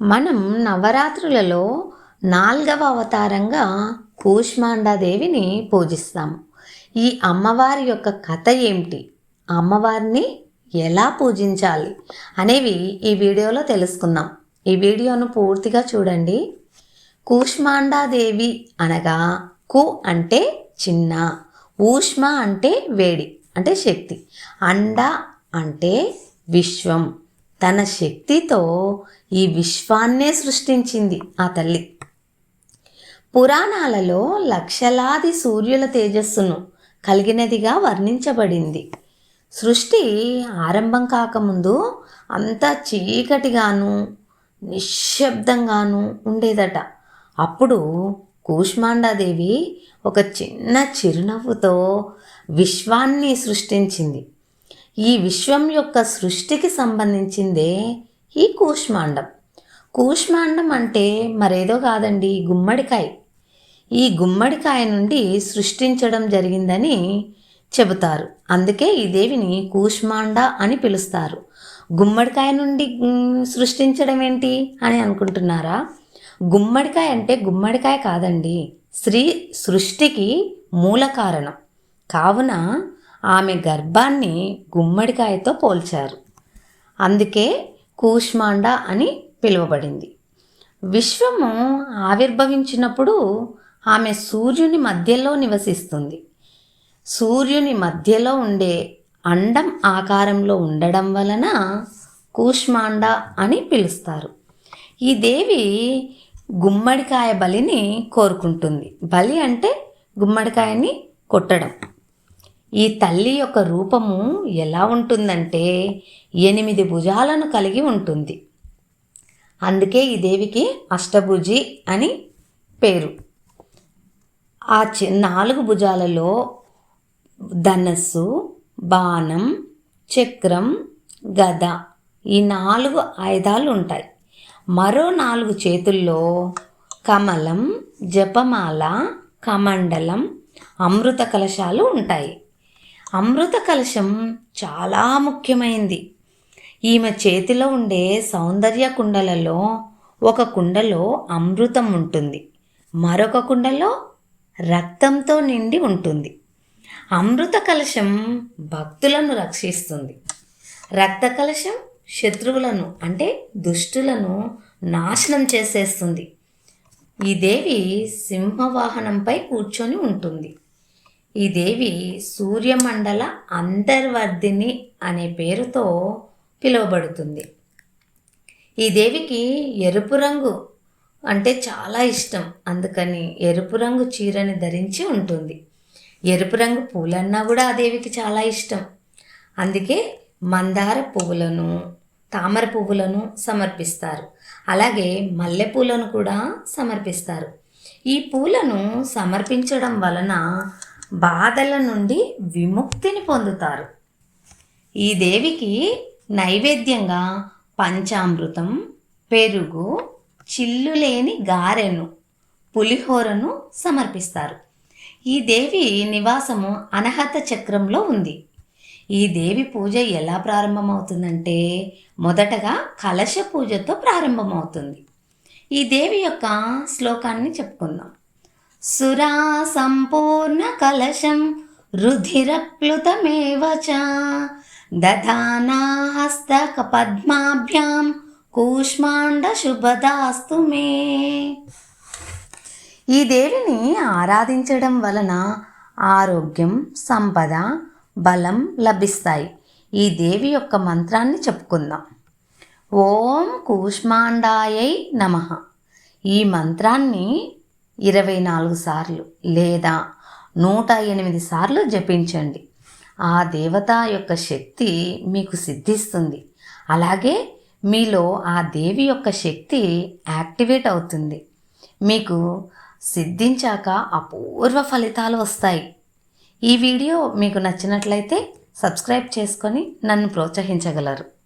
మనం నవరాత్రులలో నాల్గవ అవతారంగా కూష్మాండాదేవిని పూజిస్తాము. ఈ అమ్మవారి యొక్క కథ ఏమిటి? అమ్మవారిని ఎలా పూజించాలి? అనేవి ఈ వీడియోలో తెలుసుకుందాం. ఈ వీడియోను పూర్తిగా చూడండి. కూష్మాండాదేవి అనగా కు అంటే చిన్న ఊష్మ అంటే వేడి అంటే శక్తి అండ అంటే విశ్వం. తన శక్తితో ఈ విశ్వాన్నే సృష్టించింది ఆ తల్లి. పురాణాలలో లక్షలాది సూర్యుల తేజస్సును కలిగినదిగా వర్ణించబడింది. సృష్టి ఆరంభం కాకముందు అంతా చీకటిగాను నిశ్శబ్దంగాను ఉండేదట. అప్పుడు కూష్మాండాదేవి ఒక చిన్న చిరునవ్వుతో విశ్వాన్ని సృష్టించింది. ఈ విశ్వం యొక్క సృష్టికి సంబంధించిందే ఈ కూష్మాండం. కూష్మాండం అంటే మరేదో కాదండి గుమ్మడికాయ. ఈ గుమ్మడికాయ నుండి సృష్టించడం జరిగిందని చెబుతారు. అందుకే ఈ దేవిని కూష్మాండ అని పిలుస్తారు. గుమ్మడికాయ నుండి సృష్టించడం ఏంటి అని అనుకుంటున్నారా? గుమ్మడికాయ అంటే గుమ్మడికాయ కాదండి స్త్రీ సృష్టికి మూల కారణం. కావున ఆమె గర్భాన్ని గుమ్మడికాయతో పోల్చారు. అందుకే కూష్మాండ అని పిలువబడింది. విశ్వము ఆవిర్భవించినప్పుడు ఆమె సూర్యుని మధ్యలో నివసిస్తుంది. సూర్యుని మధ్యలో ఉండే అండం ఆకారంలో ఉండడం వలన కూష్మాండ అని పిలుస్తారు. ఈ దేవి గుమ్మడికాయ బలిని కోరుకుంటుంది. బలి అంటే గుమ్మడికాయని కొట్టడం. ఈ తల్లి యొక్క రూపము ఎలా ఉంటుందంటే ఎనిమిది భుజాలను కలిగి ఉంటుంది. అందుకే ఈ దేవికి అష్టభుజి అని పేరు. ఆ చి నాలుగు భుజాలలో ధనస్సు బాణం చక్రం గద ఈ నాలుగు ఆయుధాలు ఉంటాయి. మరో నాలుగు చేతుల్లో కమలం జపమాల కమండలం అమృత కలశాలు ఉంటాయి. అమృత కలశం చాలా ముఖ్యమైంది. ఈమె చేతిలో ఉండే సౌందర్య కుండలలో ఒక కుండలో అమృతం ఉంటుంది. మరొక కుండలో రక్తంతో నిండి ఉంటుంది. అమృత కలశం భక్తులను రక్షిస్తుంది. రక్త కలశం శత్రువులను అంటే దుష్టులను నాశనం చేసేస్తుంది. ఈ దేవి సింహవాహనంపై కూర్చొని ఉంటుంది. ఈ దేవి సూర్యమండల అంతర్వర్ధిని అనే పేరుతో పిలువబడుతుంది. ఈ దేవికి ఎరుపు రంగు అంటే చాలా ఇష్టం. అందుకని ఎరుపు రంగు చీరని ధరించి ఉంటుంది. ఎరుపు రంగు పూలన్నా కూడా ఆ దేవికి చాలా ఇష్టం. అందుకే మందార పువ్వులను తామర పువ్వులను సమర్పిస్తారు. అలాగే మల్లె పూలను కూడా సమర్పిస్తారు. ఈ పూలను సమర్పించడం వలన బాధల నుండి విముక్తిని పొందుతారు. ఈ దేవికి నైవేద్యంగా పంచామృతం పెరుగు చిల్లు లేని గారెను పులిహోరను సమర్పిస్తారు. ఈ దేవి నివాసము అనహత చక్రంలో ఉంది. ఈ దేవి పూజ ఎలా ప్రారంభమవుతుందంటే మొదటగా కలశ పూజతో ప్రారంభమవుతుంది. ఈ దేవి యొక్క శ్లోకాన్ని చెప్పుకుందాం. సురా సంపూర్ణ కలశం రుధిరప్లుతమేవ చ దధానా పద్మాభ్యాం కూష్మాండ శుభదాస్తు మే. ఈ దేవిని ఆరాధించడం వలన ఆరోగ్యం సంపద బలం లభిస్తాయి. ఈ దేవి యొక్క మంత్రాన్ని చెప్పుకుందాం. ఓం కూష్మాండాయై నమ. ఈ మంత్రాన్ని ఇరవై నాలుగు సార్లు లేదా నూట ఎనిమిది సార్లు జపించండి. ఆ దేవత యొక్క శక్తి మీకు సిద్ధిస్తుంది. అలాగే మీలో ఆ దేవి యొక్క శక్తి యాక్టివేట్ అవుతుంది. మీకు సిద్ధించాక అపూర్వ ఫలితాలు వస్తాయి. ఈ వీడియో మీకు నచ్చినట్లయితే సబ్స్క్రైబ్ చేసుకొని నన్ను ప్రోత్సహించగలరు.